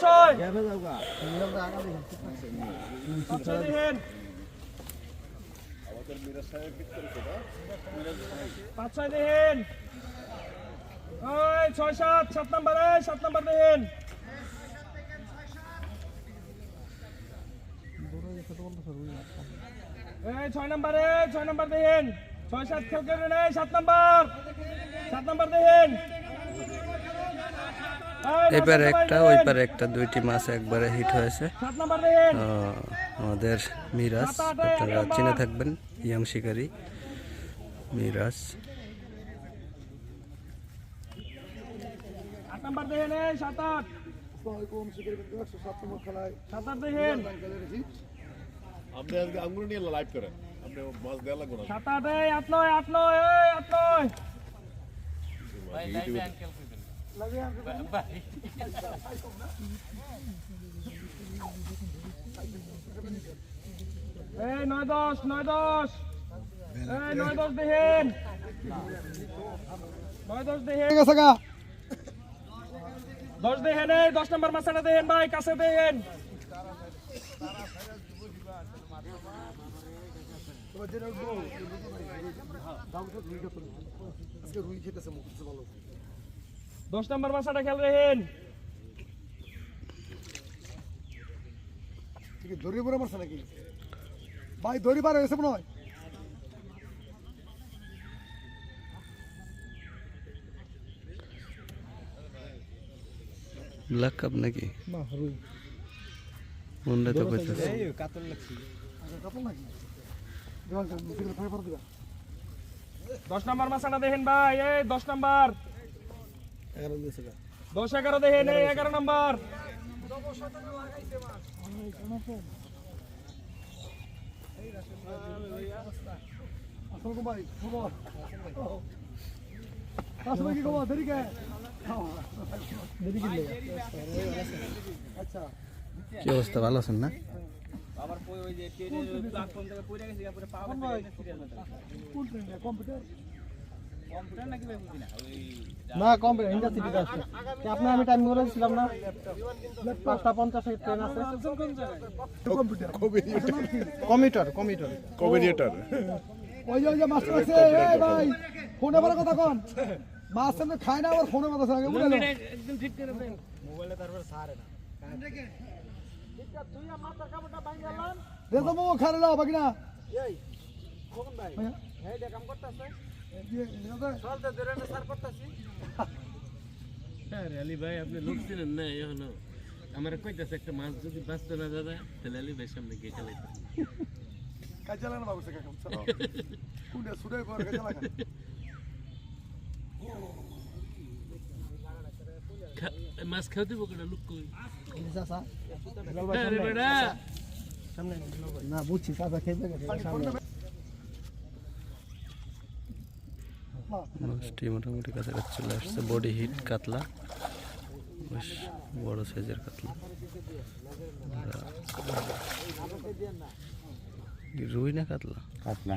ছয়। পাঁচ। ছয় দেখেন পাঁচ ছয় দেখেন ওই ছয় সাত সাত নাম্বারে সাত নাম্বার দেখেন এই ছয় নাম্বারে ছয় নাম্বার দেখেন ছয় সাত খেল করে নেই সাত নাম্বার। সাত নাম্বার দেখেন মাছের একটা ওই পারে একটা দুইটি মাছ একবারে হিট হয়েছে। আমাদের মিরাজ আপনারা চিনে থাকবেন ইয়াং শিকারী মিরাজ। আট নাম্বার দেখেন সাত আট। সাত আট দেখেন আপনি আজকে আঙ্গুর নিয়ে লাইভ করেন। আপনি মাছ দেওয়া লাগবে না। সাত আট এই আট নয় আট নয় এই আট নয়। এই নয় দশ নয় দশ। এই নয় দশ দেখেন নয় দশ দেখেন দশ দেখেন এই দশ নম্বর মাছটা দেখেন ভাই কাছে দেখেন দশ নম্বর মাছটা খেল দেখেন দড়ি পরে মারছে নাকি? ভাই দড়ি পার হয়েছে মনে হয়। ব্ল্যাক কাপ নাকি? মনটা তো কইতেছে দিবা। দশ নম্বর মাছটা দেখেন ভাই এই দশ নম্বর। দশ এগারো দেখেন এই এগারো নম্বর কি খবর? দেরি কে? দেরি কি লেগে? আচ্ছা কি অবস্থা ভালো আছেন না কোন ট্রেনে? কম্পিউটার না কম ইন্ডাস্ট্রিতে আসছে আপনি আমি টাইম করে ছিলাম না। পাঁচটা পঞ্চাশে ট্রেন আছে। কম্পিউটার কমিটার কমিটার কমেডিয়েটার ওই যে ওই যে মাস্টার আছে এই ভাই ফোনে বড় কথা কন। মাছ সামনে খায় না আবার ফোনে কথা শোনা বুঝলো রেজা মোমো খারে লাও বাকি না আলী ভাই আপনি লোক চিনেন না এখনও আমার কইতাছে একটা মাছ যদি বাঁচতো না দাদা তাহলে আলী ভাই সামনে গিয়ে খেলাইতাম কাজে লাগানো বাবু সে কাকা চলো। কোনটা সুরে কর কাজে লাগা মাছ খাওয়া দিব কেন লোক কই। চাচা না বুঝছি চাচা খেতে গেছে সামনে মাছটি মোটামুটি কাছাকাছি চলে আসছে। বডি হিট কাতলা। বেশ বড় সাইজের কাতলা। রুই না কাতলা? কাতলা।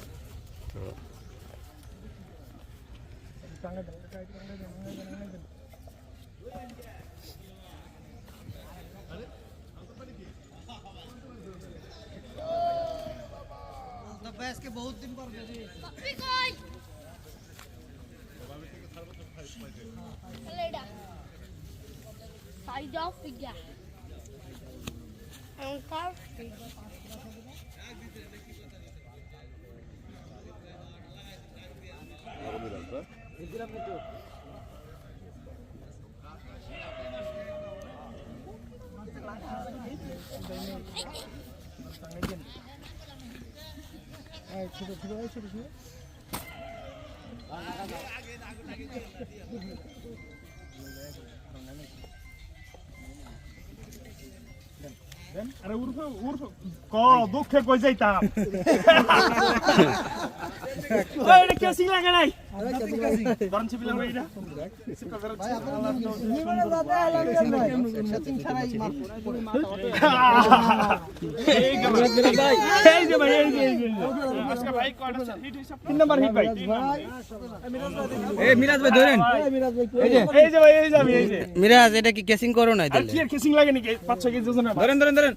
बैस के बहुत दिन पर गए कॉपी कोई लेडा साइड ऑफ़ गया अंकल ছোট ছোট উর্ফ উর্ফ ক দুঃখে কই যাইতাম? এটা কেসিং লাগে নাই? গরম ছিপি লাগে এটা জীবনে যাতে আলাদা ভাই সেটিং এই যে এই যে এই যে। এই যে আজকে ভাই কয়টা হিট হিসাব তিন নাম্বার হিট ভাই এই মিরাজ ভাই ধরেন। এই যে ভাই এই যে আমি এই যে। মিরাজ এটা কি কেসিং করো ভাই? ধরেন ধরেন ধরেন।